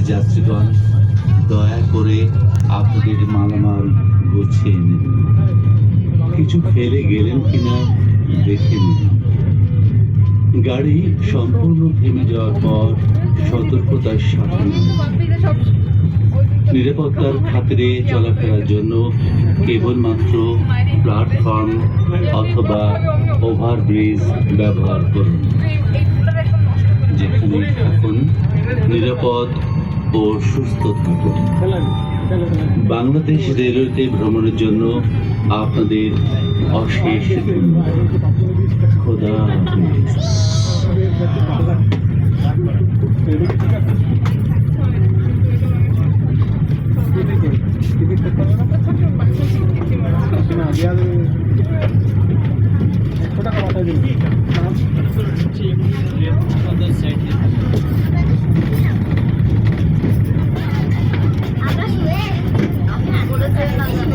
যাত্রীগণ দয়া করে আপনাদের মালামাল গুছিয়ে নিন। কিছু ফেলে গেলেন কিনা দেখে নিন। গাড়ি সম্পূর্ণ থেমে যাওয়ার পর সতর্কতার সাথে নিরাপত্তার খাতিরে চলাফেরার জন্য কেবলমাত্র প্ল্যাটফর্ম অথবা ওভারব্রিজ ব্যবহার করুন। নিরাপদ ও সুস্থ থাকুন বাংলাদেশ রেলওয়েতে ভ্রমণের জন্য আপনাদের অশেষ ধন্যবাদ। de